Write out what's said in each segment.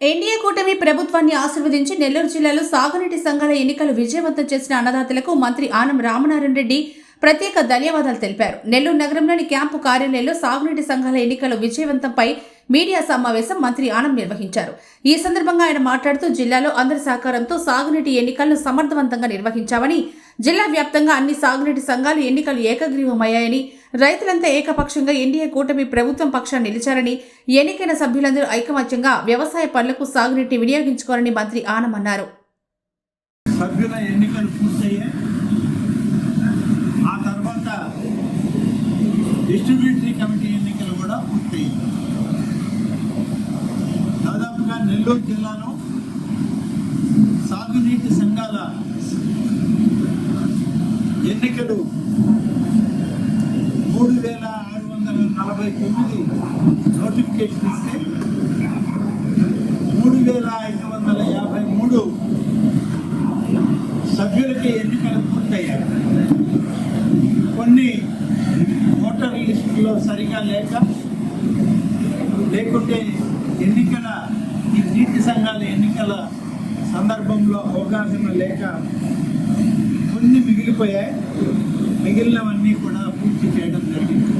NDA కూటమి ప్రభుత్వాన్ని ఆశీర్వదించి నెల్లూరు జిల్లాలో సాగునీటి సంఘాల ఎన్నికలు విజయవంతం చేసిన అన్నదాతలకు మంత్రి ఆనం రామనారాయణ రెడ్డి ప్రత్యేక ధన్యవాదాలు తెలిపారు. నెల్లూరు నగరంలోని క్యాంపు కార్యాలయంలో సాగునీటి సంఘాల ఎన్నికల విజయవంతంపై మీడియా సమావేశం మంత్రి ఆనం నిర్వహించారు. ఈ సందర్భంగా ఆయన మాట్లాడుతూ జిల్లాలో అందరి సహకారంతో సాగునీటి ఎన్నికలను సమర్థవంతంగా నిర్వహించామని జిల్లా వ్యాప్తంగా అన్ని సాగునీటి సంఘాలు ఎన్నికలు ఏకగ్రీవమయ్యాయని రైతులంతా ఏకపక్షంగా ఎన్డీఏ కూటమి ప్రభుత్వం పక్షాన్ని నిలిచారని ఎన్నికైన సభ్యులందరూ ఐకమత్యంగా వ్యవసాయ పనులకు సాగునీటి వినియోగించుకోవాలని మంత్రి ఆనం అన్నారు. సభ్యుల ఎన్నికలు పూర్తయ్యాయి. ఆ తర్వాత డిస్ట్రిబ్యూటరీ కమిటీ ఎన్నికలు కూడా పూర్తయ్యాయి. దాదాపుగా నెల్లూరు జిల్లాలో సాగునీటి సంఘాల ఎన్నికలు మూడు వేల ఆరు వందల నలభై తొమ్మిది నోటిఫికేషన్ ఇస్తే మూడు వేల ఐదు వందల యాభై మూడు సభ్యులకి ఎన్నికలు పూర్తయ్యాయి. కొన్ని ఓటర్ లిస్టులో సరిగా లేక లేకుంటే ఎన్నికల ఈ నీతి సంఘాల ఎన్నికల సందర్భంలో అవగాహన లేక కొన్ని మిగిలిపోయాయి. మిగిలినవన్నీ కూడా పూర్తి చేయడం జరిగింది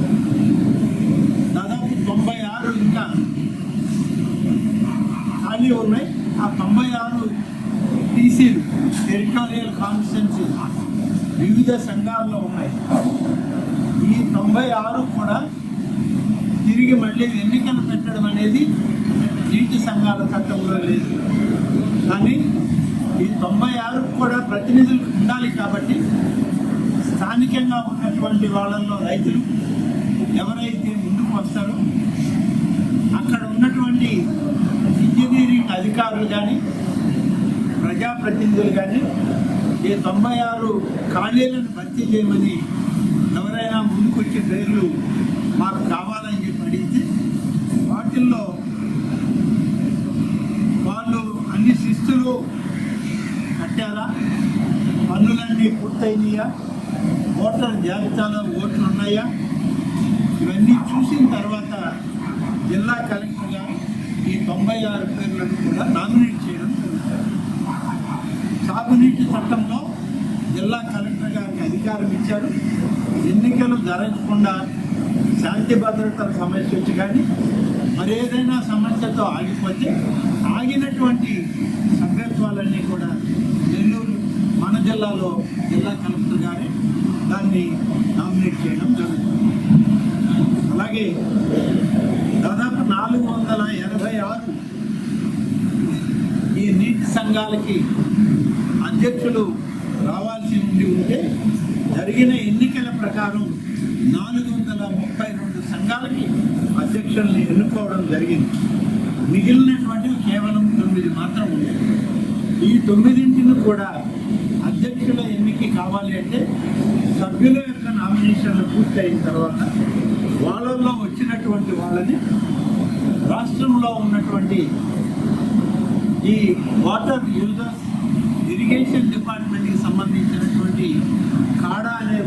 దాదాపు తొంభై ఆరు ఇంకా ఖాళీ ఉన్నాయి. ఆ తొంభై ఆరు టీసీలు టెరిటోరియల్ కాన్స్టిట్యున్సీ వివిధ సంఘాల్లో ఉన్నాయి. ఈ తొంభై ఆరు కూడా తిరిగి మళ్ళీ ఎన్నికలు పెట్టడం అనేది నీటి సంఘాల చట్టంలో లేదు. కానీ ఈ తొంభై ఆరు కూడా ప్రతినిధులు ఉండాలి కాబట్టి స్థానికంగా ఉన్నటువంటి వాళ్ళల్లో రైతులు ఎవరైతే ముందుకు వస్తారో అక్కడ ఉన్నటువంటి అధికారులు కానీ ప్రజాప్రతినిధులు కానీ ఈ తొంభై ఆరు ఖాళీలను భర్తీ చేయమని ఎవరైనా ముందుకొచ్చే పేర్లు మాకు కావాలని చెప్పి అడిగితే వాటిల్లో వాళ్ళు అన్ని శిస్తులు కట్టారా? పన్నులన్నీ పూర్తయినాయా? ఓటర్ జాబితాలో ఓట్లు ఉన్నాయా ఇవన్నీ చూసిన తర్వాత జిల్లా కలెక్టర్ ఈ ఆరు పేర్లను కూడా నామినేట్ చేయడం సాగునీటి చట్టంలో జిల్లా కలెక్టర్ గారికి అధికారం ఇచ్చారు. ఎన్నికలు జరగకుండా శాంతి భద్రతల సమస్య వచ్చి కానీ మరేదైనా సమస్యతో ఆగిపోతే ఆగినటువంటి సభ్యత్వాలన్నీ కూడా నెల్లూరు మన జిల్లాలో జిల్లా కలెక్టర్ గారే దాన్ని నామినేట్ చేయడం జరుగుతుంది. అలాగే దాదాపు నాలుగు వందల ఎనభై ఆరు సంఘాలకి అధ్యక్షులు రావాల్సి ఉండి ఉంటే జరిగిన ఎన్నికల ప్రకారం నాలుగు వందల ముప్పై రెండు సంఘాలకి అధ్యక్షుల్ని ఎన్నుకోవడం జరిగింది. మిగిలినటువంటివి కేవలం తొమ్మిది మాత్రం ఉన్నాయి. ఈ తొమ్మిదింటిని కూడా అధ్యక్షుల ఎన్నిక కావాలి అంటే సభ్యుల యొక్క నామినేషన్లు పూర్తయిన తర్వాత వాళ్ళల్లో వచ్చినటువంటి వాళ్ళని రాష్ట్రంలో ఉన్నటువంటి ఈ వాటర్ యూజర్స్ ఇరిగేషన్ డిపార్ట్మెంట్కి సంబంధించినటువంటి కాడా అనే